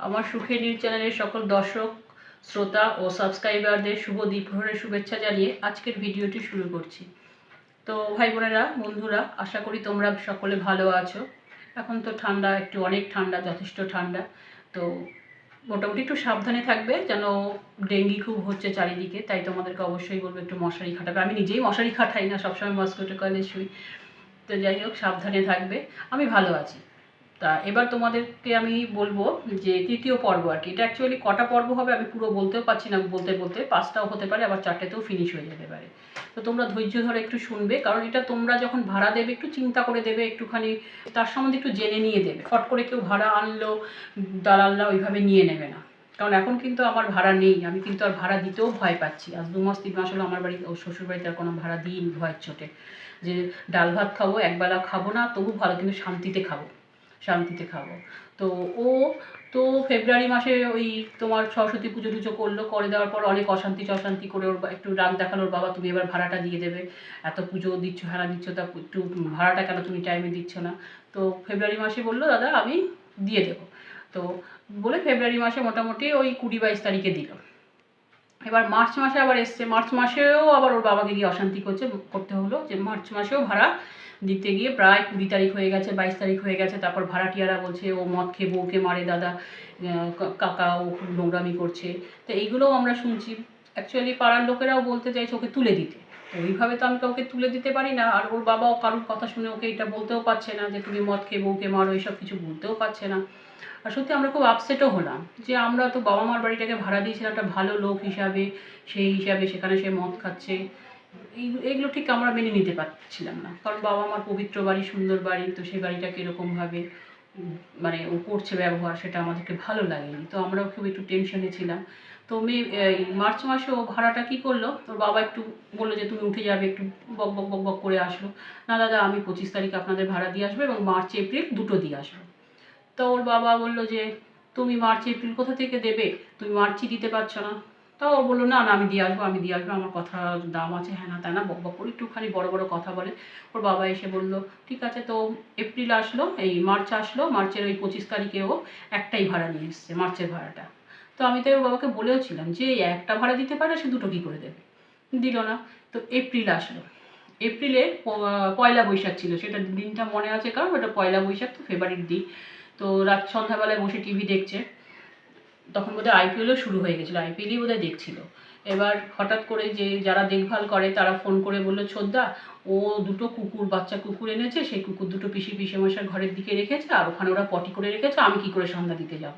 আমার সুখের নিউজ চ্যানেলের সকল দর্শক, শ্রোতা ও সাবস্ক্রাইবারদের শুভ দ্বীপ্রহরের শুভেচ্ছা জানিয়ে আজকের ভিডিওটি শুরু করছি। তো ভাই বোনেরা, বন্ধুরা, আশা করি তোমরা সকলে ভালো আছো। এখন তো ঠান্ডা, একটু অনেক ঠান্ডা, যথেষ্ট ঠান্ডা। তো মোটামুটি একটু সাবধানে থাকবে, যেন ডেঙ্গি খুব হচ্ছে চারিদিকে। তাই তোমাদেরকে অবশ্যই বলব একটু মশারি খাটাবে। আমি নিজেই মশারি খাটাই না, সবসময় মস্কিটো কলে শুই। তো যাই হোক, সাবধানে থাকবে। আমি ভালো আছি। তা এবার তোমাদেরকে আমি বলব যে তৃতীয় পর্ব আর কি। এটা অ্যাকচুয়ালি কটা পর্ব হবে আমি পুরো বলতেও পারছি না, বলতে বলতে পাঁচটাও হতে পারে, আবার চারটেতেও ফিনিশ হয়ে যেতে পারে তো তোমরা ধৈর্য ধরে একটু শুনবে, কারণ এটা তোমরা যখন ভাড়া দেবে একটু চিন্তা করে দেবে, একটুখানি তার সম্বন্ধে একটু জেনে নিয়ে দেবে। ফট করে কেউ ভাড়া আনলো, দালালরা ওইভাবে নিয়ে নেবে না। কারণ এখন কিন্তু আমার ভাড়া নেই, আমি কিন্তু আর ভাড়া দিতেও ভয় পাচ্ছি। আজ দু মাস, তিন মাস হলো আমার বাড়ি শ্বশুর বাড়িতে আর কোনো ভাড়া দিইনি ভয়ের চোটে। যে ডাল ভাত খাব, একবেলা খাব না, তবু ভালো, কিন্তু শান্তিতে খাব। শান্তিতে খাব। তো ও তো ফেব্রুয়ারি মাসে ওই তোমার সরস্বতী পুজো টুজো করল, করে দেওয়ার পর অনেক অশান্তি অশান্তি করে ওর একটু রাগ দেখাল, ওর বাবা তুমি এবার ভাড়াটা দিয়ে দেবে, এত পুজো দিচ্ছ, হারা দিচ্ছ, তা একটু ভাড়াটা কেন তুমি টাইমে দিচ্ছ না? তো ফেব্রুয়ারি মাসে বলল, দাদা, আমি দিয়ে দেবো। তো বলে ফেব্রুয়ারি মাসে মোটামুটি ওই কুড়ি বাইশ তারিখে দিল। এবার মার্চ মাসে আবার এসছে, মার্চ মাসেও আবার ওর বাবাকে গিয়ে অশান্তি করছে, করতে হলো যে মার্চ মাসেও ভাড়া দিতে গিয়ে প্রায় কুড়ি তারিখ হয়ে গেছে, বাইশ তারিখ হয়ে গেছে। তারপর ভাড়াটিয়ারা বলছে, ও মদ খেয়ে বউকে মারে, দাদা কাকা, ও নোংরামি করছে। তো এইগুলোও আমরা শুনছি। অ্যাকচুয়ালি পাড়ার লোকেরাও বলতে চাইছে ওকে তুলে দিতে। ওইভাবে তো আমি কাউকে তুলে দিতে পারি না। আর ওর বাবাও কারোর কথা শুনে ওকে এটা বলতেও পারছে না যে, তুমি মদ খেয়ে বউকে মারো এইসব কিছু বলতেও পারছে না। আর সত্যি আমরা খুব আপসেটও হলাম যে আমরা তো বাবা মার বাড়িটাকে ভাড়া দিয়েছিলাম একটা ভালো লোক হিসাবে, সেই হিসাবে সেখানে সে মদ খাচ্ছে। এইগুলো ঠিক আমরা মেনে নিতে পারছিলাম না। কারণ বাবা আমার পবিত্র বাড়ি সুন্দর বাড়ি তো সেই বাড়িটা এরকমভাবে উম, মানে ও করছে ব্যবহার সেটা আমাদেরকে ভালো লাগেনি। তো আমরাও খুব একটু টেনশনে ছিলাম। তো মে মার্চ মাসে ও ভাড়াটা কী করল? ওর বাবা একটু বলল যে তুমি উঠে যাবে একটু বক বক বক বক করে আসলো। না দাদা আমি পঁচিশ তারিখ আপনাদের ভাড়া দিয়ে আসব এবং মার্চ এপ্রিল দুটো দিয়ে আসব। তো ওর বাবা বলল যে তুমি মার্চ এপ্রিল কোথা থেকে দেবে? তুমি মার্চই দিতে পারছ না। তাও ও বলল, না না, আমি দিয়ে আসব, আমি দিয়ে আসব, আমার কথা দাম আছে। হ্যাঁ না, তা না, বক বক একটুখানি বড় বড় কথা বলে। ওর বাবা এসে বলল, ঠিক আছে, তো এপ্রিল আসলো, এই মার্চ আসলো, মার্চের ওই পঁচিশ তারিখে ও একটাই ভাড়া নিয়ে এসছে, মার্চের ভাড়াটা। তো আমি তো ওর বাবাকে বলেও ছিলাম যে একটা ভাড়া দিতে পারে, সে দুটো কী করে দেবে? দিল না। তো এপ্রিল আসলো। এপ্রিলে পয়লা বৈশাখ ছিল, সেটা দিনটা মনে আছে কারণ, ওটা পয়লা বৈশাখ তো ফেব্রুয়ারির দিন। তো রাত সন্ধ্যাবেলায় বসে টিভি দেখছে। তখন বোধহয় আইপিএলও শুরু হয়ে গেছিল আইপিএলই বোধহয় দেখছিল। এবার হঠাৎ করে যে যারা দেখভাল করে, তারা ফোন করে বলল, ছোদ্দা, ও দুটো কুকুর, বাচ্চা কুকুর এনেছে, সেই কুকুর দুটো পিসি পিসে মশার ঘরের দিকে রেখেছে, আর ওখানে ওরা পটি করে রেখেছে, আমি কি করে সন্ধ্যা দিতে যাব?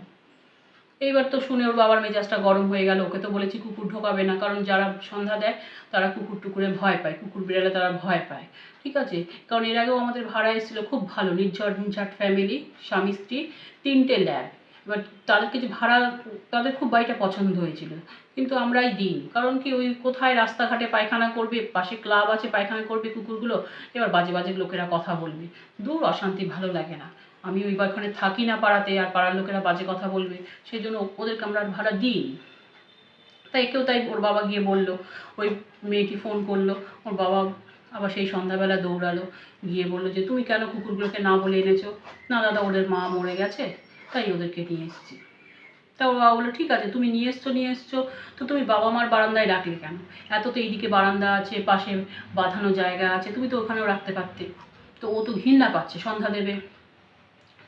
এইবার তো শুনে ওর বাবার মেজাজটা গরম হয়ে গেল, ওকে তো বলেছি কুকুর ঢোকাবে না, কারণ যারা সন্ধ্যা দেয়, তারা কুকুর টুকুরে ভয় পায়, কুকুর বিড়ালে তারা ভয় পায়, ঠিক আছে? কারণ এর আগেও আমাদের ভাড়া এসেছিল, খুব ভালো নিঝাট ফ্যামিলি স্বামী, স্ত্রী, তিনটে ল্যাব এবার তাদেরকে যে ভাড়া, তাদের খুব বাড়িটা পছন্দ হয়েছিল। কিন্তু আমরাই দিই কারণ কি ওই কোথায় রাস্তাঘাটে পায়খানা করবে, পাশে ক্লাব আছে, পায়খানা করবে কুকুরগুলো, এবার বাজে বাজে লোকেরা কথা বলবে। দূর অশান্তি, ভালো লাগে না। আমি ওই ওখানে থাকি না পাড়াতে, আর পাড়ার লোকেরা বাজে কথা বলবে। সেই জন্য ওদেরকে আমরা আর ভাড়া দিই তাই কেউ তাই ওর বাবা গিয়ে বলল, ওই মেয়েটি ফোন করল, ওর বাবা আবার সেই সন্ধ্যাবেলা দৌড়ালো, গিয়ে বলল যে, তুমি কেন কুকুরগুলোকে না বলে এনেছো? না, দাদা, ওদের মা মরে গেছে। তাই ওদেরকে নিয়ে এসেছি। তা ওর বাবা বলল, ঠিক আছে, তুমি নিয়ে এসছো নিয়ে এসছো, তো তুমি বাবা মার বারান্দায় রাখলে কেন? এত তো এইদিকে বারান্দা আছে, পাশে বাঁধানো জায়গা আছে, তুমি তো ওখানেও রাখতে পারতে। তো ও তো ঘৃণা পাচ্ছে, সন্ধ্যা দেবে।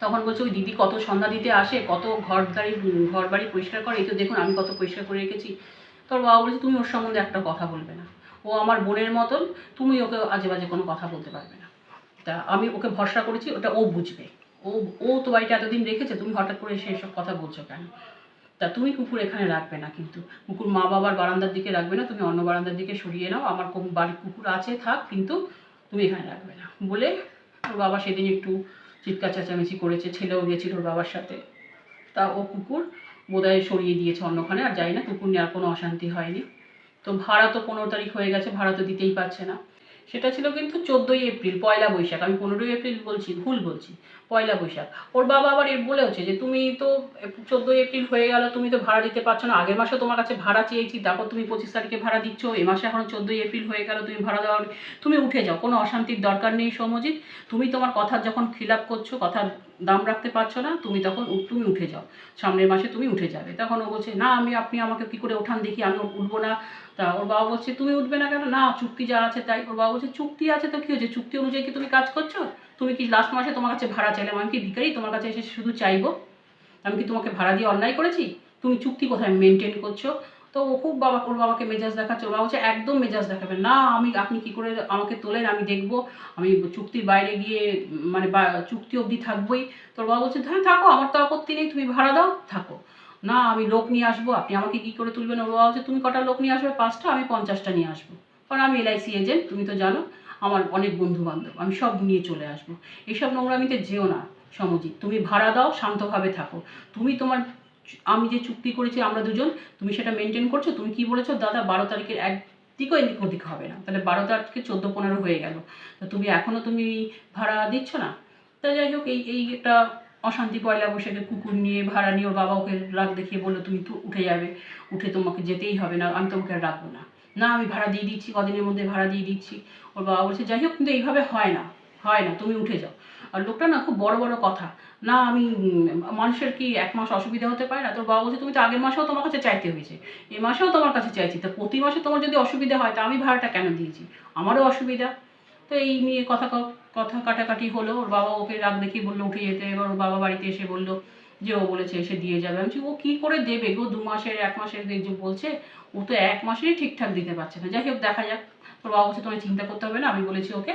তখন বলছে, ওই দিদি কত সন্ধ্যা দিতে আসে, কত ঘর বাড়ি ঘর বাড়ি পরিষ্কার করে, এই তো দেখুন আমি কত পরিষ্কার করে রেখেছি। তোর বাবা বলছে, তুমি ওর সম্বন্ধে একটা কথা বলবে না। ও আমার বোনের মতন, তুমি ওকে আজে বাজে কোনো কথা বলতে পারবে না। তা আমি ওকে ভরসা করেছি, ওটা ও বুঝবে। ও ও তো বাড়িটা এতদিন রেখেছে, তুমি হঠাৎ করে এসে এসব কথা বলছো কেন? তা তুমি কুকুর এখানে রাখবে না কিন্তু। কুকুর মা বাবার বারান্দার দিকে রাখবে না, তুমি অন্য বারান্দার দিকে সরিয়ে নাও, আমার বাড়ির কুকুর আছে, থাক, কিন্তু তুমি এখানে রাখবে না। বলে ওর বাবা সেদিন একটু চিৎকার চেঁচামেচি করেছে, ছেলেও গেছিল ওর বাবার সাথে। তা ও কুকুর বোধহয় সরিয়ে দিয়েছে অন্যখানে, আর যাই না, কুকুর নিয়ে আর কোনো অশান্তি হয়নি। তো ভাড়া তো পনেরো তারিখ হয়ে গেছে, ভাড়া তো দিতেই পারছে না। সেটা ছিল কিন্তু চোদ্দোই এপ্রিল, পয়লা বৈশাখ। আমি পনেরোই এপ্রিল বলছি, ভুল বলছি, পয়লা বৈশাখ। ওর বাবা আবার এর বলেওছে যে, তুমি তো চোদ্দোই এপ্রিল হয়ে গেল, তুমি তো ভাড়া দিতে পারছ না। আগের মাসে তোমার কাছে ভাড়া চেয়েছি, তারপর তুমি পঁচিশ তারিখে ভাড়া দিচ্ছ, এ মাসে এখন চোদ্দোই এপ্রিল হয়ে গেল, তুমি ভাড়া দেওয়া তুমি উঠে যাও, কোনো অশান্তির দরকার নেই সমজিৎ তুমি তোমার কথার যখন খিলাপ করছ, কথার দাম রাখতে পারছ না, তুমি তখন তুমি উঠে যাও। সামনের মাসে তুমি উঠে যাবে। তখন ও বলছে, না, আমি, আপনি আমাকে কি করে ওঠান দেখি, আমি উঠবো না। তা ওর বাবা বলছে, তুমি উঠবে না কেন? না, চুক্তি যা আছে তাই। ওর বাবা বলছে, চুক্তি আছে তো কি হয়েছে? চুক্তি অনুযায়ী কি তুমি কাজ করছ? তুমি কি লাস্ট মাসে তোমার কাছে ভাড়া চাইলাম আমি কি ভিখারি? তোমার কাছে এসে শুধু চাইব? আমি কি তোমাকে ভাড়া দিয়ে অন্যায় করেছি? তুমি চুক্তি কোথায় মেনটেন করছ? তো ও খুব বাবা, ওর বাবাকে মেজাজ দেখাচ্ছে। ওর বাবা বলছে, একদম মেজাজ দেখাবে না। আমি, আপনি কি করে আমাকে তোলেন? আমি দেখব। আমি চুক্তির বাইরে গিয়ে মানে চুক্তি অবধি থাকবোই। তোর বাবা বলছে হ্যাঁ থাকো। আমার তো আপত্তি নেই। তুমি ভাড়া দাও, থাকো। না, আমি লোক নিয়ে আসব, আপনি আমাকে কি করে তুলবেন? ওর বাবা তুমি কটা লোক নিয়ে আসবে? পাঁচটা, আমি পঞ্চাশটা নিয়ে আসব। কারণ আমি এলআইসি এজেন্ট, তুমি তো জানো, আমার অনেক বন্ধু বান্ধব আমি সব নিয়ে চলে আসব। এইসব নোংরামিতে যেও না, সমজিৎ, তুমি ভাড়া দাও, শান্তভাবে থাকো। তুমি তোমার আমি যে চুক্তি করেছি, আমরা দুজন, তুমি সেটা মেনটেন করছ, তুমি কি বলেছ, দাদা, বারো তারিখের এক দিকও এদিক ওদিক হবে না, তাহলে বারো তারিখে চোদ্দ পনেরো হয়ে গেল। তো তুমি এখনও তুমি ভাড়া দিচ্ছ না? তা যাই হোক, এই এই একটা অশান্তি, পয়লা বৈশাখে কুকুর নিয়ে, ভাড়া নিয়ে ওর বাবা ওকে রাগ দেখিয়ে বলল, তুমি তো উঠে যাবে, উঠে তোমাকে যেতেই হবে না, আমি তোমাকে আর রাখব না। না, আমি ভাড়া দিয়ে দিচ্ছি, কদিনের মধ্যে ভাড়া দিয়ে দিচ্ছি। ওর বাবা বলছে, যাই হোক, কিন্তু এইভাবে হয় না হয় না, তুমি উঠে যাও। আর লোকটা না খুব বড় বড় কথা, না, আমি মানুষের কি এক মাস অসুবিধা হতে পারে? না তোর বাবা বলছে, তুমি তো আগের মাসেও তোমার কাছে চাইতে হয়েছে, এ মাসেও তোমার কাছে চাইছি, তো প্রতি মাসে তোমার যদি অসুবিধা হয়, তা আমি ভাড়াটা কেন দিয়েছি? আমারও অসুবিধা। তো এই নিয়ে কথা কথা কাটাকাটি হলো। ওর বাবা ওকে রাগ দেখিয়ে বলল, উঠে যেতে। এবার ওর বাবা বাড়িতে এসে বলল যে, ও বলেছে এসে দিয়ে যাবে। আমি ও কী করে দেবে গো? দু মাসের, এক মাসের যে বলছে, ও তো এক মাসেরই ঠিকঠাক দিতে পারছে না। যাই হোক, দেখা যাক। ওর বাবা বলছে, তোমায় চিন্তা করতে হবে না। আমি বলেছি ওকে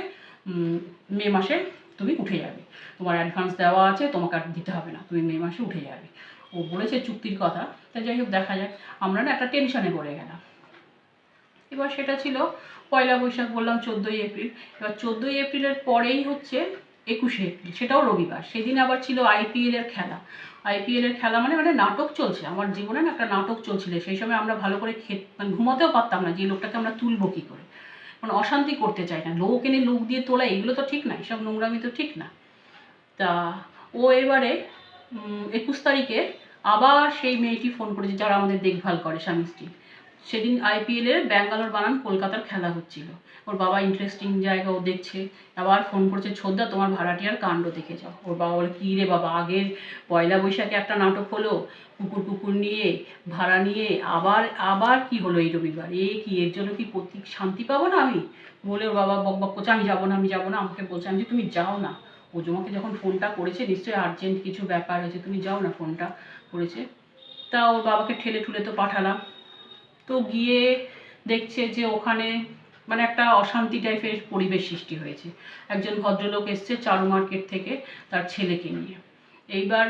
মে মাসে তুমি উঠে যাবে। তোমার অ্যাডভান্স দেওয়া আছে, তোমাকে আর দিতে হবে না। তুমি মে মাসে উঠে যাবে। ও বলেছে চুক্তির কথা। তা যাই হোক, দেখা যাক। আমরা না একটা টেনশনে পড়ে গেলাম। এবার সেটা ছিল পয়লা বৈশাখ বললাম চোদ্দোই এপ্রিল। এবার চোদ্দোই এপ্রিলের পরেই হচ্ছে একুশে এপ্রিল, সেটাও রবিবার। সেদিন আবার ছিল আইপিএল এর খেলা। আইপিএল এর খেলা মানে মানে নাটক চলছে। আমার জীবনে না একটা নাটক চলছিল। সেই সময় আমরা ভালো করে খেত মানে ঘুমাতেও পারতাম না যে লোকটাকে আমরা তুলবো কী করে। মানে অশান্তি করতে চাই না। লোক এনে লোক দিয়ে তোলা এগুলো তো ঠিক না। এসব নোংরামি তো ঠিক না। তা ও এবারে একুশ তারিখে আবার সেই মেয়েটি ফোন করেছে, যারা আমাদের দেখভাল করে, স্বামী স্ত্রী। সেদিন আইপিএলের ব্যাঙ্গালোর বানান কলকাতার খেলা হচ্ছিল। ওর বাবা ইন্টারেস্টিং জায়গা ও দেখছে। আবার ফোন করছে, ছোদ্দা, তোমার ভাড়াটিয়ার কাণ্ড দেখে যাও। ওর বাবা বলে, কী রে বাবা, আগের পয়লা বৈশাখে একটা নাটক হলো, কুকুর কুকুর নিয়ে, ভাড়া নিয়ে, আবার আবার কি হলো এই রবিবার? এ কি, এর জন্য কি প্রতীক শান্তি পাবো না আমি? বলে ওর বাবা, বক বক করছে আমি যাব না, আমি যাব না। আমাকে বলছে, আমি যে তুমি যাও না। ও তোমাকে যখন ফোনটা করেছে, নিশ্চয়ই আর্জেন্ট কিছু ব্যাপার হয়েছে, তুমি যাও না ফোনটা করেছে। তা ওর বাবাকে ঠেলে ঠুলে তো পাঠালাম। তো গিয়ে দেখছে যে ওখানে মানে একটা অশান্তি টাইপের পরিবেশ সৃষ্টি হয়েছে। একজন ভদ্রলোক এসছে চারু মার্কেট থেকে তার ছেলেকে নিয়ে। এইবার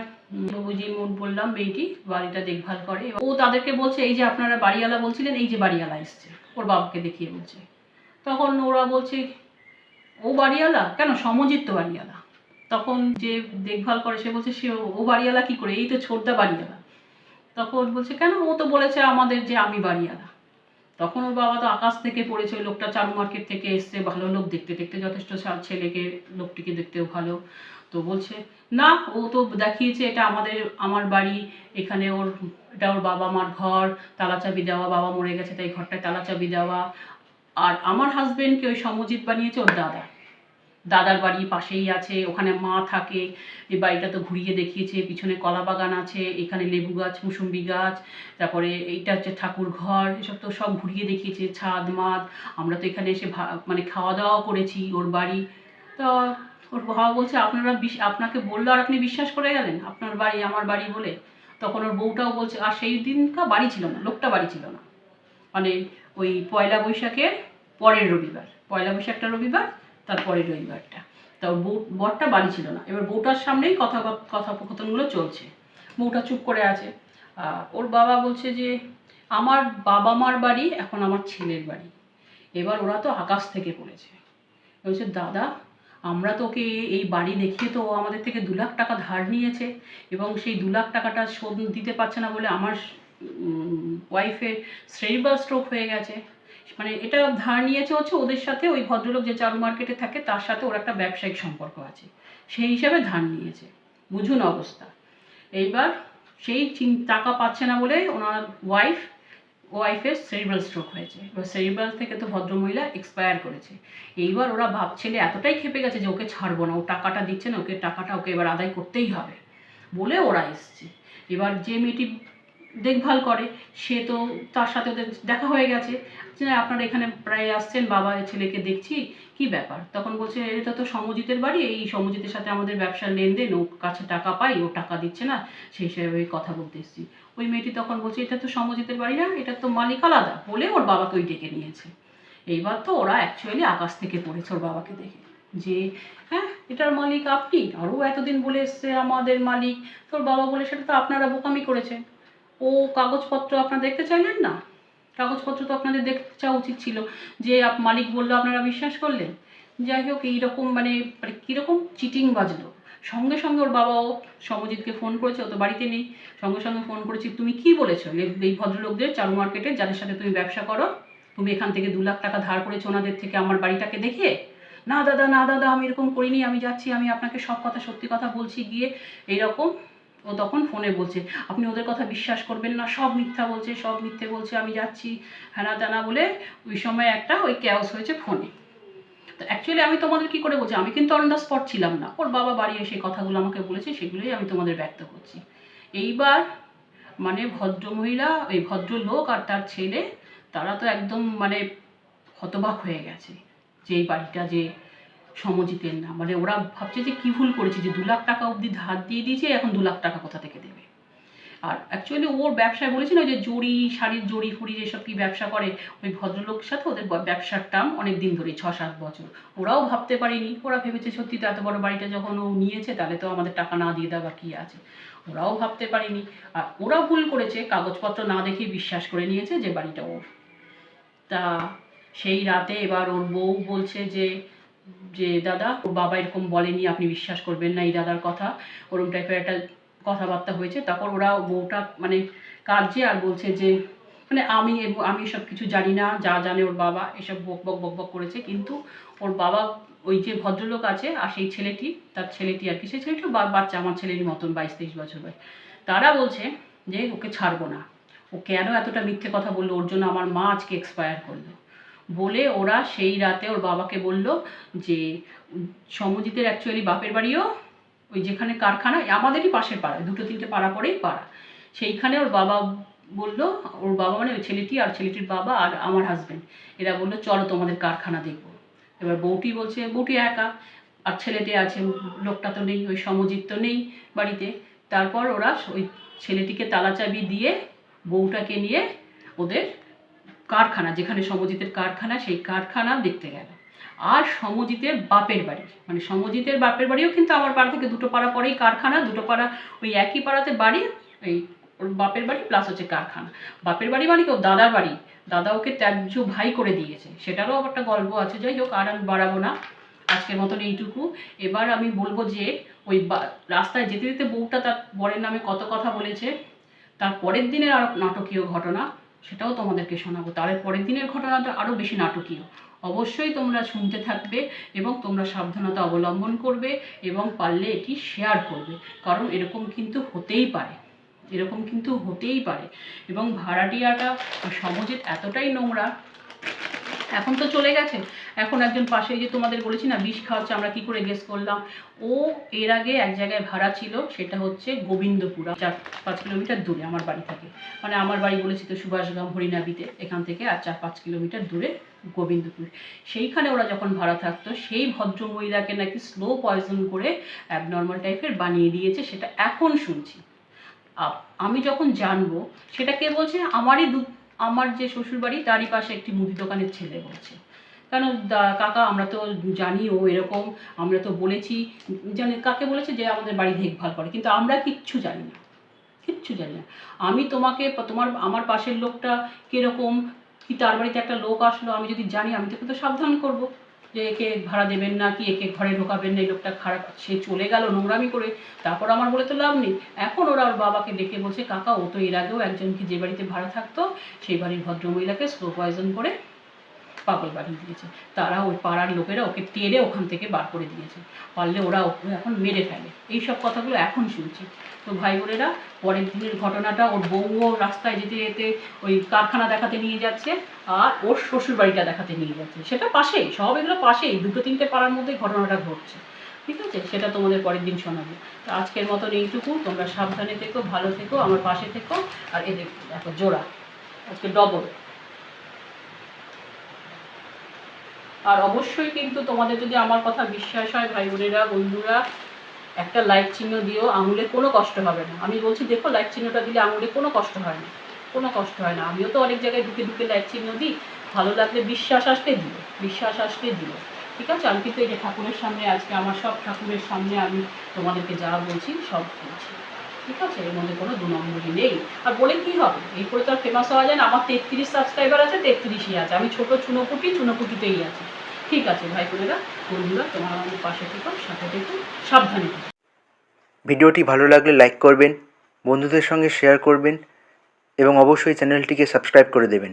বুঝি মুখ বললাম, মেয়েটি বাড়িটা দেখভাল করে। ও তাদেরকে বলছে, এই যে আপনারা বাড়িওয়ালা বলছিলেন, এই যে বাড়িওয়ালা এসছে। ওর বাবাকে দেখিয়ে বলছে। তখন ওরা বলছে, ও বাড়িওয়ালা? কেন? সমজিৎ তো বাড়িওয়ালা। তখন যে দেখভাল করে, সে বলছে, সে ও বাড়িওয়ালা কি করে? এই তো ছোটদা বাড়িওয়ালা। তখন বলছে, কেন? ও তো বলেছে আমাদের যে আমি বাড়িওয়ালা। তখন ওর বাবা তো আকাশ থেকে পড়েছে, ওই লোকটা চারু মার্কেট থেকে এসছে, ভালো লোক দেখতে দেখতে যথেষ্ট ছেলেকে, লোকটিকে দেখতেও ভালো। তো বলছে, না, ও তো দেখিয়েছে, এটা আমাদের, আমার বাড়ি, এখানে ওর, এটা ওর বাবা মার ঘর, তালা চাবি দেওয়া, বাবা মরে গেছে, তাই ঘরটায় তালা চাবি দেওয়া। আর আমার হাজবেন্ডকে ওই সমজিৎ বানিয়েছে, ওর দাদা। দাদার বাড়ি পাশেই আছে, ওখানে মা থাকে, এই বাড়িটা তো ঘুরিয়ে দেখিয়েছে, পিছনে কলা বাগান আছে, এখানে লেবু গাছ, মুসুম্বি গাছ, তারপরে এইটা হচ্ছে ঠাকুর ঘর, এসব তো সব ঘুরিয়ে দেখিয়েছে, ছাদ, মাদ, আমরা তো এখানে এসে মানে খাওয়া দাওয়া করেছি ওর বাড়ি। তো ওর বাবা বলছে, আপনারা বিশ- আপনাকে বলল আর আপনি বিশ্বাস করে গেলেন? আপনার বাড়ি আমার বাড়ি বলে? তখন ওর বউটাও বলছে, আর সেই দিনকা বাড়ি ছিল না, লোকটা বাড়ি ছিল না। মানে ওই পয়লা বৈশাখের পরের রবিবার, পয়লা বৈশাখটা রবিবার তার পরের রবিবারটা। তা বউ বরটা বাড়ি ছিল না। এবার বউটার সামনেই কথা কথোপকথনগুলো চলছে। বউটা চুপ করে আছে। ওর বাবা বলছে যে, আমার বাবা মার বাড়ি, এখন আমার ছেলের বাড়ি। এবার ওরা তো আকাশ থেকে পড়েছে। বলছে, দাদা, আমরা তোকে এই বাড়ি দেখিয়ে তো আমাদের থেকে দু লাখ টাকা ধার নিয়েছে এবং সেই দু লাখ টাকাটা শোধ দিতে পারছে না বলে আমার ওয়াইফের সেরিব্রাল স্ট্রোক হয়ে গেছে। মানে এটা ধার নিয়েছে হচ্ছে ওদের সাথে, ওই ভদ্রলোক যে চারু মার্কেটে থাকে, তার সাথে ওর একটা ব্যবসায়িক সম্পর্ক আছে। সেই হিসাবে ধার নিয়েছে। বুঝুন অবস্থা। এইবার সেই টাকা পাচ্ছে না বলে ওনার ওয়াইফ ওয়াইফের সেরিব্রাল স্ট্রোক হয়েছে। এবার সেরিব্রাল থেকে তো ভদ্রমহিলা এক্সপায়ার করেছে। এইবার ওরা ভাব ছেলে এতটাই খেপে গেছে যে ওকে ছাড়বো না, ও টাকাটা দিচ্ছে না, ওকে টাকাটা ওকে এবার আদায় করতেই হবে বলে ওরা এসছে। এবার যে মেয়েটি দেখভাল করে। সে তো তার সাথে ওদের দেখা হয়ে গেছে। যে আপনারা এখানে প্রায় আসছেন, বাবা ছেলেকে দেখছি, কি ব্যাপার? তখন বলছে এটা তো সমজিতের বাড়ি, এই সমজিতের সাথে আমাদের ব্যবসার লেনদেন ও কাছে টাকা পাই, ও টাকা দিচ্ছে না। সেই হিসাবে কথা বলতে এসেছি। ওই মেয়েটি তখন বলছে, এটা তো সমজিতের বাড়ি না, এটা তো মালিক আলাদা। বলে ওর বাবাকে ওই ডেকে নিয়েছে। এইবার তো ওরা অ্যাকচুয়ালি আকাশ থেকে পড়েছে ওর বাবাকে দেখে। যে হ্যাঁ এটার মালিক আপনি, আরও এতদিন বলে এসছে আমাদের মালিক। তোর বাবা বলে, সেটা তো আপনারা বোকামি করেছেন। ও কাগজপত্র আপনারা দেখতে চাইলেন না? কাগজপত্র তো আপনাদের দেখতে চাওয়া উচিত ছিল। যে মালিক বলল, আপনারা বিশ্বাস করলেন? যাই হোক, এইরকম মানে মানে কীরকম চিটিং বাজলো। সঙ্গে সঙ্গে ওর বাবাও সমজিৎকে ফোন করেছে, ও তো বাড়িতে নেই। সঙ্গে সঙ্গে ফোন করেছি, তুমি কি বলেছ? এই ভদ্রলোকদের চারু মার্কেটে, যাদের সাথে তুমি ব্যবসা করো, তুমি এখান থেকে দু লাখ টাকা ধার করেছ ওনাদের থেকে আমার বাড়িটাকে দেখিয়ে? না দাদা না দাদা, আমি এরকম করিনি, আমি যাচ্ছি, আমি আপনাকে সব কথা সত্যি কথা বলছি, গিয়ে এইরকম ও তখন ফোনে বলছে, আপনি ওদের কথা বিশ্বাস করবেন না, সব মিথ্যা বলছে, সব মিথ্যে বলছে, আমি যাচ্ছি হ্যানা টানা বলে ওই সময় একটা ওই ক্যাওস হয়েছে ফোনে। তো অ্যাকচুয়ালি আমি তোমাদের কি করে বলছি, আমি কিন্তু অন দ্য স্পট ছিলাম না। ওর বাবা বাড়ি এসে কথাগুলো আমাকে বলেছে, সেগুলোই আমি তোমাদের ব্যক্ত করছি। এইবার মানে ভদ্রমহিলা, ওই ভদ্রলোক আর তার ছেলে, তারা তো একদম মানে হতবাক হয়ে গেছে। যে এই বাড়িটা যে সমজিতের না মানে ওরা ভাবছে যে কি ভুল করেছে যে দু লাখ টাকা অবধি ধার দিয়ে দিয়েছে, এখন দু লাখ টাকা কোথা থেকে দেবে? আর অ্যাকচুয়ালি ওর ব্যবসায় বলেছি না যে জড়ি, শাড়ির জড়ি, ফুড়ির এসব কি ব্যবসা করে? ওই ভদ্রলোকের সাথে ওদের ব্যবসার টার্ম অনেক দিন ধরে, ছ সাত বছর। ওরাও ভাবতে পারিনি। ওরা ভেবেছে সত্যি তো এত বড় বাড়িটা যখন ও নিয়েছে, তাহলে তো আমাদের টাকা না দিয়ে দেওয়া কি আছে? ওরাও ভাবতে পারিনি। আর ওরা ভুল করেছে, কাগজপত্র না দেখে বিশ্বাস করে নিয়েছে যে বাড়িটা ওর। তা সেই রাতে এবার ওর বউ বলছে যে যে দাদা, ওর বাবা এরকম বলেনি, আপনি বিশ্বাস করবেন না এই দাদার কথা। ওরকম টাইপের একটা কথাবার্তা হয়েছে। তারপর ওরা বউটা মানে কাঁদছে আর বলছে যে মানে আমি আমি সব কিছু জানি না, যা জানে ওর বাবা, এসব বক বক বক বক করেছে। কিন্তু ওর বাবা ওই যে ভদ্রলোক আছে আর সেই ছেলেটি, তার ছেলেটি আর কি, সেই ছেলেটিও বা- বাচ্চা আমার ছেলের মতন, বাইশ তেইশ বছর বয়স। তারা বলছে যে, ওকে ছাড়বো না। ও কেন এতটা মিথ্যে কথা বলল? ওর জন্য আমার মা আজকে এক্সপায়ার করল। বলে ওরা সেই রাতে ওর বাবাকে বলল যে, সমজিতের অ্যাকচুয়ালি বাপের বাড়িও ওই যেখানে কারখানা, আমাদেরই পাশের পাড়া দুটো তিনটে পাড়া পরেই পাড়া। সেইখানে ওর বাবা বলল, ওর বাবা মানে ওই ছেলেটি আর ছেলেটির বাবা আর আমার হাজবেন্ড এরা বলল, চলো তোমাদের কারখানা দেখব। এবার বউটি বলছে, বউটি একা, আর ছেলেটি আছে, লোকটা তো নেই, ওই সমজিৎ তো নেই বাড়িতে। তারপর ওরা ওই ছেলেটিকে তালা চাবি দিয়ে বউটাকে নিয়ে ওদের কারখানা, যেখানে সমজিতের কারখানা, সেই কারখানা দেখতে গেল। আর সমজিতের বাপের বাড়ি মানে সমজিতের বাপের বাড়িও কিন্তু আমার পাড়া থেকে দুটো পাড়া পরেই কারখানা, দুটো পাড়া ওই একই পাড়াতে বাড়ি, এই বাপের বাড়ি প্লাস হচ্ছে কারখানা। বাপের বাড়ি মানে কি? ওর দাদার বাড়ি। দাদা ওকে ত্যায্য ভাই করে দিয়েছে। সেটারও একটা গল্প আছে। যাই হোক, আর আমি বাড়াবো না। আজকের মতন এইটুকু। এবার আমি বলব যে, ওই রাস্তায় যেতে যেতে বউটা তার বরের নামে কত কথা বলেছে। তার পরের দিনের আরও নাটকীয় ঘটনা। সেটাও তোমাদেরকে শোনাবো। তার পরের দিনের ঘটনাটা আরও বেশি নাটকীয়। অবশ্যই তোমরা শুনতে থাকবে এবং তোমরা সাবধানতা অবলম্বন করবে এবং পারলে এটি শেয়ার করবে। কারণ এরকম কিন্তু হতেই পারে। এরকম কিন্তু হতেই পারে। এবং ভাড়াটিয়াটা সমাজের এতটাই নোংরা এখন তো চলে গেছে এখন একজন পাশে যে তোমাদের বলেছি না, বিষ খাওয়াচ্ছে, আমরা কি করে গেস করলাম? ও এর আগে এক জায়গায় ভাড়া ছিল, সেটা হচ্ছে গোবিন্দপুরা, চার পাঁচ কিলোমিটার দূরে আমার বাড়ি থেকে। মানে আমার বাড়ি বলেছি তো সুভাষগ্রাম হরিনাবিতে এখান থেকে আর চার পাঁচ কিলোমিটার দূরে গোবিন্দপুর। সেইখানে ওরা যখন ভাড়া থাকতো, সেই ভদ্র মহিলাকে নাকি স্লো পয়জন করে অ্যাবনর্মাল টাইপের বানিয়ে দিয়েছে, সেটা এখন শুনছি। আমি যখন জানব, সেটা কে বলছে? আমারই আমার যে শ্বশুরবাড়ি, তারই পাশে একটি মুদি দোকানের ছেলে বলছে কেন কাকা, আমরা তো জানি ও এরকম, আমরা তো বলেছি, জানি, কাকে বলেছে যে আমাদের বাড়ি দেখভাল করে, কিন্তু আমরা কিচ্ছু জানি না। কিচ্ছু জানি না। আমি তোমাকে, তোমার, আমার পাশের লোকটা কীরকম, কি তার বাড়িতে একটা লোক আসলো, আমি যদি জানি, আমি তোকে তো সাবধান করব। যে একে ভাড়া দেবেন না কি, একে ঘরে ঢোকাবেন না, এই লোকটা খারাপ, সে চলে গেল নোংরামি করে। তারপর আমার বলে তো লাভ নেই। এখন ওরা ওর বাবাকে ডেকে বলছে, কাকা, ও তো এর আগেও একজনকে যে বাড়িতে ভাড়া থাকতো, সেই বাড়ির ভদ্রমহিলাকে স্লো পয়জন করে পাগল বানিয়ে দিয়েছে। তারা ওই পাড়ার লোকেরা ওকে টেনে ওখান থেকে বার করে দিয়েছে। পারলে ওরা ওকে এখন মেরে ফেলে। এই সব কথাগুলো এখন শুনছি। তো ভাই বোনেরা, পরের দিনের ঘটনাটা ওর বউও রাস্তায় যেতে যেতে ওই কারখানা দেখাতে নিয়ে যাচ্ছে আর ওর শ্বশুর বাড়িটা দেখাতে নিয়ে যাচ্ছে। সেটা পাশেই, সব এগুলো পাশেই, দুটো তিনটে পাড়ার মধ্যে ঘটনাটা ঘটছে। ঠিক আছে? সেটা তোমাদের পরের দিন শোনাবো। তো আজকের মতন এইটুকু। তোমরা সাবধানে থেকো, ভালো থেকো, আমার পাশে থেকো। আর এদের দেখো, জোড়া। আজকে ডবল। আর অবশ্যই কিন্তু তোমাদের যদি আমার কথা বিশ্বাস হয়, ভাই বোনেরা, বন্ধুরা, একটা লাইক চিহ্ন দিও, আঙুলে কোনো কষ্ট হবে না। আমি বলছি, দেখো লাইক চিহ্নটা দিলে আঙুলে কোনো কষ্ট হয় না, কোনো কষ্ট হয় না। আমিও তো অনেক জায়গায় ঢুকে ঢুকে লাইক চিহ্ন দিই, ভালো লাগলে বিশ্বাস আসলে দিও, বিশ্বাস আসলে দিও। ঠিক আছে? আমি কিন্তু এই যে ঠাকুরের সামনে আজকে, আমার সব ঠাকুরের সামনে আমি তোমাদেরকে যা বলছি সব বলছি। ঠিক আছে? এর মধ্যে কোনো দু নম্বরই নেই। আর বলে কি হবে? এই করে তো আর ফেমাস হওয়া যায় না। আমার তেত্রিশ সাবস্ক্রাইবার আছে, তেত্রিশই আছে। আমি ছোটো চুনোপুটি চুনোপুটিতেই আছি। ঠিক আছে, ভাই বোনেরা, বন্ধুরা, তোমার আমাদের পাশে থেকো, সাথে থেকো, সাবধানে ভিডিওটি ভালো লাগলে লাইক করবেন, বন্ধুদের সঙ্গে শেয়ার করবেন, এবং অবশ্যই চ্যানেলটিকে সাবস্ক্রাইব করে দেবেন।